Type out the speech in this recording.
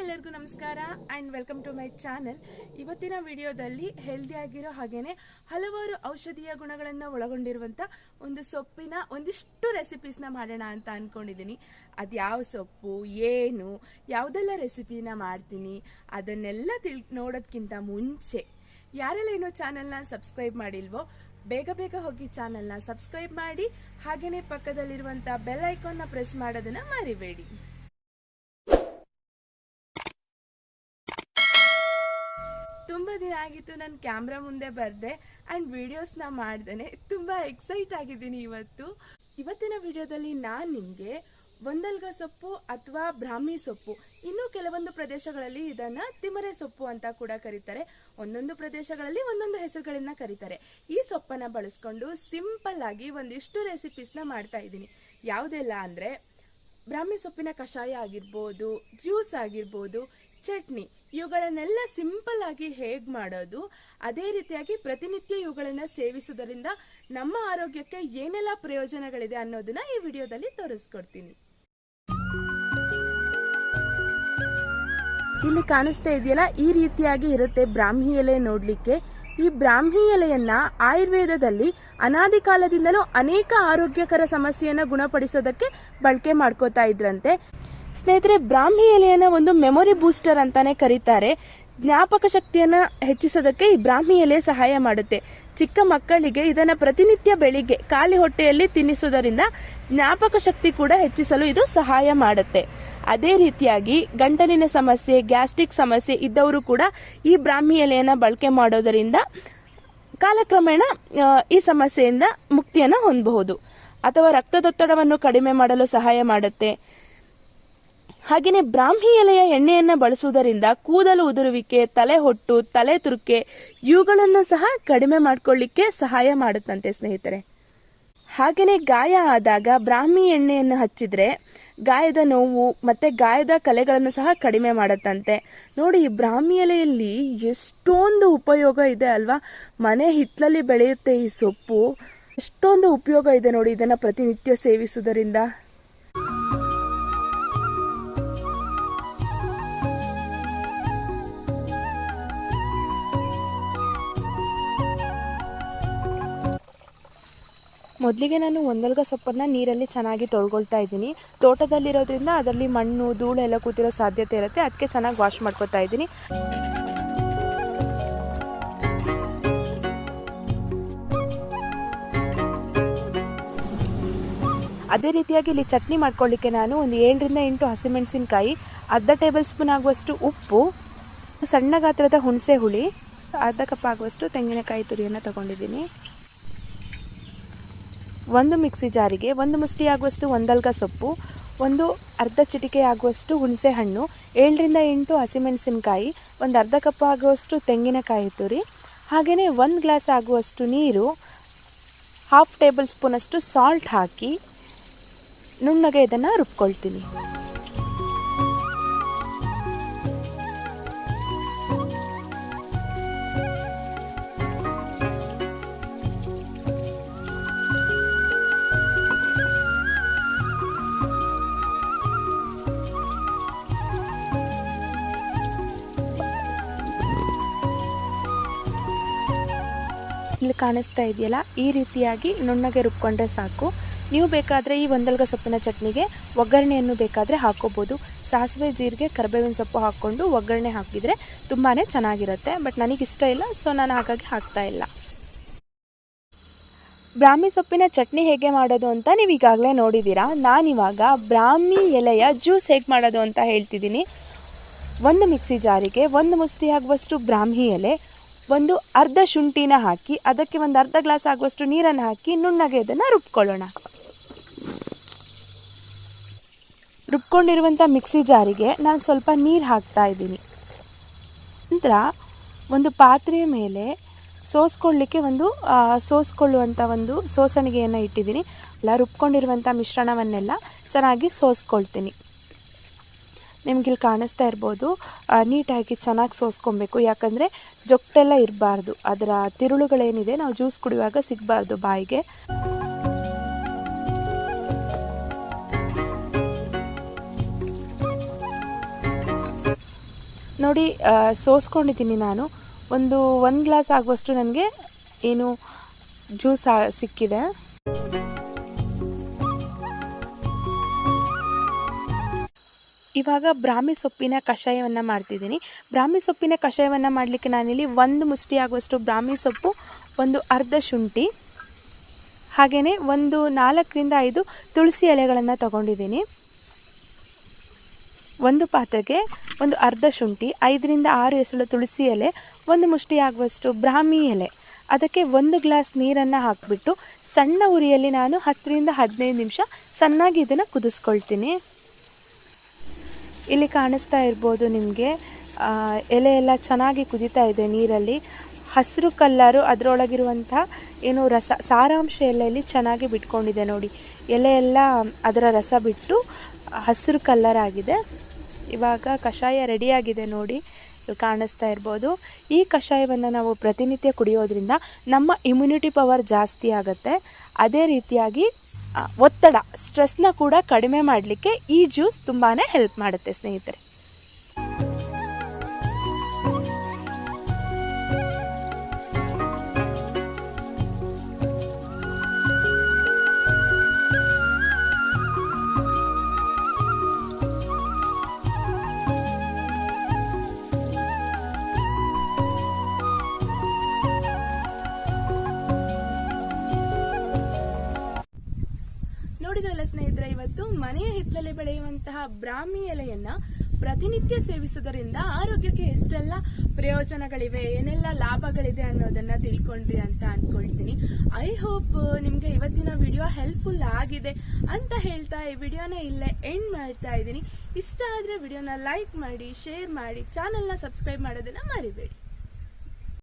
ಎಲ್ಲರಿಗೂ ನಮಸ್ಕಾರ and welcome to my channel ಇವತ್ತಿನ ವಿಡಿಯೋದಲ್ಲಿ ಹೆಲ್ದಿಯಾಗಿರೋ ಹಾಗೆಯೇ ಹಲವಾರು ಔಷಧೀಯ ಗುಣಗಳನ್ನು ಒಳಗೊಂಡಿರುವಂಥ ಒಂದು ಸೊಪ್ಪಿನ ಒಂದಿಷ್ಟು ರೆಸಿಪೀಸ್ನ ಮಾಡೋಣ ಅಂತ ಅಂದ್ಕೊಂಡಿದ್ದೀನಿ ಅದು ಯಾವ ಸೊಪ್ಪು, ಏನು, ಯಾವುದೆಲ್ಲ ರೆಸಿಪಿನ ಮಾಡ್ತೀನಿ, ಅದನ್ನೆಲ್ಲ ತಿಳ್ ನೋಡೋದಕ್ಕಿಂತ ಮುಂಚೆ ಯಾರೆಲ್ಲ ಏನೋ ಚಾನಲ್ನ ಸಬ್ಸ್ಕ್ರೈಬ್ ಮಾಡಿಲ್ವೋ, ಬೇಗ ಬೇಗ ಹೋಗಿ ಚಾನಲ್ನ ಸಬ್ಸ್ಕ್ರೈಬ್ ಮಾಡಿ ಹಾಗೆಯೇ ಪಕ್ಕದಲ್ಲಿರುವಂಥ ಬೆಲ್ ಐಕಾನ್ನ ಪ್ರೆಸ್ ಮಾಡೋದನ್ನು ಮರಿಬೇಡಿ. ತುಂಬ ದಿನ ಆಗಿತ್ತು ನಾನು ಕ್ಯಾಮ್ರಾ ಮುಂದೆ ಬರ್ದೆ ಆ್ಯಂಡ್ ವಿಡಿಯೋಸ್ನ ಮಾಡ್ದೇನೆ. ತುಂಬ ಎಕ್ಸೈಟ್ ಆಗಿದ್ದೀನಿ ಇವತ್ತು. ಇವತ್ತಿನ ವಿಡಿಯೋದಲ್ಲಿ ನಾನು ನಿಮಗೆ ಒಂದಲ್ಗ ಸೊಪ್ಪು ಅಥವಾ ಬ್ರಾಹ್ಮಿ ಸೊಪ್ಪು, ಇನ್ನು ಕೆಲವೊಂದು ಪ್ರದೇಶಗಳಲ್ಲಿ ಇದನ್ನ ತಿಮರೆ ಸೊಪ್ಪು ಅಂತ ಕೂಡ ಕರೀತಾರೆ. ಒಂದೊಂದು ಪ್ರದೇಶಗಳಲ್ಲಿ ಒಂದೊಂದು ಹೆಸರುಗಳನ್ನ ಕರೀತಾರೆ. ಈ ಸೊಪ್ಪನ್ನ ಬಳಸ್ಕೊಂಡು ಸಿಂಪಲ್ ಆಗಿ ಒಂದಿಷ್ಟು ರೆಸಿಪೀಸ್ನ ಮಾಡ್ತಾ ಇದ್ದೀನಿ. ಯಾವುದೆಲ್ಲ ಅಂದರೆ ಬ್ರಾಹ್ಮಿ ಸೊಪ್ಪಿನ ಕಷಾಯ ಆಗಿರ್ಬೋದು ಜ್ಯೂಸ್ ಆಗಿರ್ಬೋದು, ಚಟ್ನಿ. ಇವುಗಳನ್ನೆಲ್ಲ ಸಿಂಪಲ್ ಆಗಿ ಹೇಗೆ ಮಾಡೋದು, ಅದೇ ರೀತಿಯಾಗಿ ಪ್ರತಿನಿತ್ಯ ಇವುಗಳನ್ನು ಸೇವಿಸುವುದರಿಂದ ನಮ್ಮ ಆರೋಗ್ಯಕ್ಕೆ ಏನೆಲ್ಲ ಪ್ರಯೋಜನಗಳಿದೆ ಅನ್ನೋದನ್ನ ಈ ವಿಡಿಯೋದಲ್ಲಿ ತೋರಿಸ್ಕೊಡ್ತೀನಿ. ಇಲ್ಲಿ ಕಾಣಿಸ್ತಾ ಇದೆಯಲ್ಲ, ಈ ರೀತಿಯಾಗಿ ಇರುತ್ತೆ ಬ್ರಾಹ್ಮಿ ಎಲೆ ನೋಡ್ಲಿಕ್ಕೆ. ಈ ಬ್ರಾಹ್ಮಿ ಎಲೆಯನ್ನ ಆಯುರ್ವೇದದಲ್ಲಿ ಅನಾದಿ ಕಾಲದಿಂದಲೂ ಅನೇಕ ಆರೋಗ್ಯಕರ ಸಮಸ್ಯೆಯನ್ನ ಗುಣಪಡಿಸೋದಕ್ಕೆ ಬಳಕೆ ಮಾಡ್ಕೋತಾ ಇದ್ರಂತೆ. ಸ್ನೇಹಿತರೆ, ಬ್ರಾಹ್ಮಿ ಎಲೆಯನ್ನ ಒಂದು ಮೆಮೊರಿ ಬೂಸ್ಟರ್ ಅಂತಾನೆ ಕರೀತಾರೆ. ಜ್ಞಾಪಕ ಶಕ್ತಿಯನ್ನ ಹೆಚ್ಚಿಸೋದಕ್ಕೆ ಈ ಬ್ರಾಹ್ಮಿ ಎಲೆ ಸಹಾಯ ಮಾಡುತ್ತೆ. ಚಿಕ್ಕ ಮಕ್ಕಳಿಗೆ ಇದನ್ನ ಪ್ರತಿನಿತ್ಯ ಬೆಳಿಗ್ಗೆ ಖಾಲಿ ಹೊಟ್ಟೆಯಲ್ಲಿ ತಿನ್ನಿಸುವುದರಿಂದ ಜ್ಞಾಪಕ ಶಕ್ತಿ ಕೂಡ ಹೆಚ್ಚಿಸಲು ಇದು ಸಹಾಯ ಮಾಡುತ್ತೆ. ಅದೇ ರೀತಿಯಾಗಿ ಗಂಟಲಿನ ಸಮಸ್ಯೆ, ಗ್ಯಾಸ್ಟ್ರಿಕ್ ಸಮಸ್ಯೆ ಇದ್ದವರು ಕೂಡ ಈ ಬ್ರಾಹ್ಮಿ ಎಲೆಯನ್ನ ಬಳಕೆ ಮಾಡೋದರಿಂದ ಕಾಲಕ್ರಮೇಣ ಈ ಸಮಸ್ಯೆಯಿಂದ ಮುಕ್ತಿಯನ್ನು ಹೊಂದಬಹುದು. ಅಥವಾ ರಕ್ತದೊತ್ತಡವನ್ನು ಕಡಿಮೆ ಮಾಡಲು ಸಹಾಯ ಮಾಡುತ್ತೆ. ಹಾಗೆಯೇ ಬ್ರಾಹ್ಮಿ ಎಲೆಯ ಎಣ್ಣೆಯನ್ನು ಬಳಸುವುದರಿಂದ ಕೂದಲು ಉದುರುವಿಕೆ, ತಲೆ ಹೊಟ್ಟು, ತಲೆ ತುರುಕೆ ಇವುಗಳನ್ನು ಸಹ ಕಡಿಮೆ ಮಾಡಿಕೊಳ್ಳಿಕ್ಕೆ ಸಹಾಯ ಮಾಡುತ್ತಂತೆ ಸ್ನೇಹಿತರೆ. ಹಾಗೆಯೇ ಗಾಯ ಆದಾಗ ಬ್ರಾಹ್ಮಿ ಎಣ್ಣೆಯನ್ನು ಹಚ್ಚಿದ್ರೆ ಗಾಯದ ನೋವು ಮತ್ತೆ ಗಾಯದ ಕಲೆಗಳನ್ನು ಸಹ ಕಡಿಮೆ ಮಾಡುತ್ತಂತೆ. ನೋಡಿ, ಈ ಬ್ರಾಹ್ಮಿ ಎಲೆಯಲ್ಲಿ ಎಷ್ಟೊಂದು ಉಪಯೋಗ ಇದೆ ಅಲ್ವಾ? ಮನೆ ಹಿತ್ತಲಲ್ಲಿ ಬೆಳೆಯುತ್ತೆ ಈ ಸೊಪ್ಪು. ಎಷ್ಟೊಂದು ಉಪಯೋಗ ಇದೆ ನೋಡಿ ಇದನ್ನು ಪ್ರತಿನಿತ್ಯ ಸೇವಿಸುವುದರಿಂದ. ಮೊದಲಿಗೆ ನಾನು ಒಂದಲ್ಗ ಸೊಪ್ಪನ್ನು ನೀರಲ್ಲಿ ಚೆನ್ನಾಗಿ ತೊಳ್ಕೊಳ್ತಾ ಇದ್ದೀನಿ. ತೋಟದಲ್ಲಿರೋದ್ರಿಂದ ಅದರಲ್ಲಿ ಮಣ್ಣು ಧೂಳು ಎಲ್ಲ ಕೂತಿರೋ ಸಾಧ್ಯತೆ ಇರುತ್ತೆ. ಅದಕ್ಕೆ ಚೆನ್ನಾಗಿ ವಾಶ್ ಮಾಡ್ಕೊತಾ ಇದ್ದೀನಿ. ಅದೇ ರೀತಿಯಾಗಿ ಇಲ್ಲಿ ಚಟ್ನಿ ಮಾಡ್ಕೊಳ್ಳಿಕ್ಕೆ ನಾನು ಒಂದು ಏಳರಿಂದ ಎಂಟು ಹಸಿಮೆಣಸಿನಕಾಯಿ, ಅರ್ಧ ಟೇಬಲ್ ಸ್ಪೂನ್ ಆಗುವಷ್ಟು ಉಪ್ಪು, ಸಣ್ಣ ಗಾತ್ರದ ಹುಣಸೆ ಹುಳಿ, ಅರ್ಧ ಕಪ್ ಆಗುವಷ್ಟು ತೆಂಗಿನಕಾಯಿ ತುರಿಯನ್ನು ತಗೊಂಡಿದ್ದೀನಿ. ಒಂದು ಮಿಕ್ಸಿ ಜಾರಿಗೆ, ಒಂದು ಮುಷ್ಟಿ ಆಗುವಷ್ಟು ಒಂದಲ್ಗ ಸೊಪ್ಪು, ಒಂದು ಅರ್ಧ ಚಿಟಿಕೆ ಆಗುವಷ್ಟು ಹುಣಸೆ ಹಣ್ಣು ಏಳರಿಂದ ಎಂಟು ಹಸಿಮೆಣಸಿನಕಾಯಿ, ಒಂದು ಅರ್ಧ ಕಪ್ ಆಗುವಷ್ಟು ತೆಂಗಿನಕಾಯಿ ತುರಿ ಹಾಗೆಯೇ ಒಂದು ಗ್ಲಾಸ್ ಆಗುವಷ್ಟು ನೀರು, ಹಾಫ್ ಟೇಬಲ್ ಸ್ಪೂನಷ್ಟು ಸಾಲ್ಟ್ ಹಾಕಿ, ನುಣ್ಣಗೆ ಇದನ್ನು ರುಬ್ಕೊಳ್ತೀನಿ. ಇಲ್ಲಿ ಕಾಣಿಸ್ತಾ ಇದೆಯಲ್ಲ, ಈ ರೀತಿಯಾಗಿ ನುಣ್ಣಗೆ ರುಬ್ಕೊಂಡ್ರೆ ಸಾಕು. ನೀವು ಬೇಕಾದರೆ ಈ ಒಂದಲ್ಗ ಸೊಪ್ಪಿನ ಚಟ್ನಿಗೆ ಒಗ್ಗರಣೆಯನ್ನು ಬೇಕಾದರೆ ಹಾಕೋಬೋದು. ಸಾಸಿವೆ ಜೀರಿಗೆ, ಕರಿಬೇವಿನ ಸೊಪ್ಪು ಹಾಕ್ಕೊಂಡು ಒಗ್ಗರಣೆ ಹಾಕಿದರೆ ತುಂಬಾ ಚೆನ್ನಾಗಿರುತ್ತೆ. ಬಟ್ ನನಗಿಷ್ಟ ಇಲ್ಲ, ಸೊ ನಾನು ಹಾಗಾಗಿ ಹಾಕ್ತಾ ಇಲ್ಲ. ಬ್ರಾಹ್ಮಿ ಸೊಪ್ಪಿನ ಚಟ್ನಿ ಹೇಗೆ ಮಾಡೋದು ಅಂತ ನೀವು ಈಗಾಗಲೇ ನೋಡಿದ್ದೀರಾ. ನಾನಿವಾಗ ಬ್ರಾಹ್ಮಿ ಎಲೆಯ ಜ್ಯೂಸ್ ಹೇಗೆ ಮಾಡೋದು ಅಂತ ಹೇಳ್ತಿದ್ದೀನಿ. ಒಂದು ಮಿಕ್ಸಿ ಜಾರಿಗೆ ಒಂದು ಮುಷ್ಟಿ ಬ್ರಾಹ್ಮಿ ಎಲೆ ಒಂದು ಅರ್ಧ ಶುಂಠಿನ ಹಾಕಿ, ಅದಕ್ಕೆ ಒಂದು ಅರ್ಧ ಗ್ಲಾಸ್ ಆಗುವಷ್ಟು ನೀರನ್ನು ಹಾಕಿ ನುಣ್ಣಗೆ ಇದನ್ನು ರುಬ್ಕೊಳ್ಳೋಣ. ರುಬ್ಕೊಂಡಿರುವಂಥ ಮಿಕ್ಸಿ ಜಾರಿಗೆ ನಾನು ಸ್ವಲ್ಪ ನೀರು ಹಾಕ್ತಾ ಇದ್ದೀನಿ. ನಂತರ ಒಂದು ಪಾತ್ರೆಯ ಮೇಲೆ ಸೋಸ್ಕೊಳ್ಳಿಕ್ಕೆ ಒಂದು ಸೋಸ್ಕೊಳ್ಳುವಂಥ ಒಂದು ಸೋಸಣಿಗೆಯನ್ನು ಇಟ್ಟಿದ್ದೀನಿ. ಅಲ್ಲ ರುಬ್ಕೊಂಡಿರುವಂಥ ಮಿಶ್ರಣವನ್ನೆಲ್ಲ ಚೆನ್ನಾಗಿ ಸೋಸ್ಕೊಳ್ತೀನಿ. ನಿಮ್ಗಿಲ್ಲಿ ಕಾಣಿಸ್ತಾ ಇರ್ಬೋದು ನೀಟಾಗಿ ಚೆನ್ನಾಗಿ ಸೋಸ್ಕೊಬೇಕು. ಯಾಕಂದರೆ ಜೊಕ್ಟೆಲ್ಲ ಇರಬಾರ್ದು. ಅದರ ತಿರುಳುಗಳೇನಿದೆ, ನಾವು ಜ್ಯೂಸ್ ಕುಡಿಯುವಾಗ ಸಿಗಬಾರ್ದು ಬಾಯಿಗೆ. ನೋಡಿ ಸೋಸ್ಕೊಂಡಿದ್ದೀನಿ ನಾನು. ಒಂದು ಒಂದು ಗ್ಲಾಸ್ ಆಗುವಷ್ಟು ನನಗೆ ಏನು ಜ್ಯೂಸ್ ಸಿಕ್ಕಿದೆ. ಇವಾಗ ಬ್ರಾಹ್ಮಿ ಸೊಪ್ಪಿನ ಕಷಾಯವನ್ನು ಮಾಡ್ತಿದ್ದೀನಿ. ಬ್ರಾಹ್ಮಿ ಸೊಪ್ಪಿನ ಕಷಾಯವನ್ನು ಮಾಡಲಿಕ್ಕೆ ನಾನಿಲ್ಲಿ ಒಂದು ಮುಷ್ಟಿ ಆಗುವಷ್ಟು ಬ್ರಾಹ್ಮಿ ಸೊಪ್ಪು, ಒಂದು ಅರ್ಧ ಶುಂಠಿ ಹಾಗೆಯೇ ಒಂದು ನಾಲ್ಕರಿಂದ ಐದು ತುಳಸಿ ಎಲೆಗಳನ್ನು ತಗೊಂಡಿದ್ದೀನಿ. ಒಂದು ಪಾತ್ರೆಗೆ ಒಂದು ಅರ್ಧ ಶುಂಠಿ, ಐದರಿಂದ ಆರು ಎಸಳು ತುಳಸಿ ಎಲೆ, ಒಂದು ಮುಷ್ಟಿ ಆಗುವಷ್ಟು ಬ್ರಾಹ್ಮಿ ಎಲೆ. ಅದಕ್ಕೆ ಒಂದು ಗ್ಲಾಸ್ ನೀರನ್ನು ಹಾಕಿಬಿಟ್ಟು ಸಣ್ಣ ಉರಿಯಲ್ಲಿ ನಾನು ಹತ್ತರಿಂದ ಹದಿನೈದು ನಿಮಿಷ ಚೆನ್ನಾಗಿ ಇದನ್ನು ಕುದಿಸ್ಕೊಳ್ತೀನಿ. ಇಲ್ಲಿ ಕಾಣಿಸ್ತಾ ಇರ್ಬೋದು ನಿಮಗೆ ಎಲೆ ಎಲ್ಲ ಚೆನ್ನಾಗಿ ಕುದೀತಾ ಇದೆ ನೀರಲ್ಲಿ. ಹಸಿರು ಕಲ್ಲರು ಅದರೊಳಗಿರುವಂಥ ಏನು ರಸ, ಸಾರಾಂಶ ಎಲ್ಲ ಇಲ್ಲಿ ಚೆನ್ನಾಗಿ ಬಿಟ್ಕೊಂಡಿದೆ ನೋಡಿ. ಎಲೆ ಎಲ್ಲ ಅದರ ರಸ ಬಿಟ್ಟು ಹಸಿರು ಕಲ್ಲರ್ ಆಗಿದೆ ಇವಾಗ ಕಷಾಯ ರೆಡಿಯಾಗಿದೆ ನೋಡಿ, ಕಾಣಿಸ್ತಾ ಇರ್ಬೋದು. ಈ ಕಷಾಯವನ್ನು ನಾವು ಪ್ರತಿನಿತ್ಯ ಕುಡಿಯೋದ್ರಿಂದ ನಮ್ಮ ಇಮ್ಯುನಿಟಿ ಪವರ್ ಜಾಸ್ತಿ ಆಗುತ್ತೆ. ಅದೇ ರೀತಿಯಾಗಿ ಒತ್ತಡ ಸ್ಟ್ರೆಸ್ನ ಕೂಡ ಕಡಿಮೆ ಮಾಡಲಿಕ್ಕೆ ಈ ಜ್ಯೂಸ್ ತುಂಬಾ ಹೆಲ್ಪ್ ಮಾಡುತ್ತೆ ಸ್ನೇಹಿತರೆ. ನೋಡಿದ್ರಲ್ಲ ಸ್ನೇಹಿತರೆ, ಇವತ್ತು ಮನೆಯ ಹಿತ್ತಲಲ್ಲಿ ಬೆಳೆಯುವಂತಹ ಬ್ರಾಹ್ಮಿ ಎಲೆಯನ್ನ ಪ್ರತಿನಿತ್ಯ ಸೇವಿಸುವುದರಿಂದ ಆರೋಗ್ಯಕ್ಕೆ ಎಷ್ಟೆಲ್ಲ ಪ್ರಯೋಜನಗಳಿವೆ, ಏನೆಲ್ಲ ಲಾಭಗಳಿದೆ ಅನ್ನೋದನ್ನ ತಿಳ್ಕೊಂಡ್ರಿ ಅಂತ ಅನ್ಕೊಳ್ತೀನಿ. ಐ ಹೋಪ್ ನಿಮ್ಗೆ ಇವತ್ತಿನ ವಿಡಿಯೋ ಹೆಲ್ಪ್ಫುಲ್ ಆಗಿದೆ ಅಂತ ಹೇಳ್ತಾ ಈ ವಿಡಿಯೋನ ಇಲ್ಲೇ ಎಂಡ್ ಮಾಡ್ತಾ ಇದ್ದೀನಿ. ಇಷ್ಟ ಆದ್ರೆ ವಿಡಿಯೋನ ಲೈಕ್ ಮಾಡಿ ಶೇರ್ ಮಾಡಿ ಚಾನೆಲ್ನ ಸಬ್ಸ್ಕ್ರೈಬ್ ಮಾಡೋದನ್ನ ಮರಿಬೇಡಿ.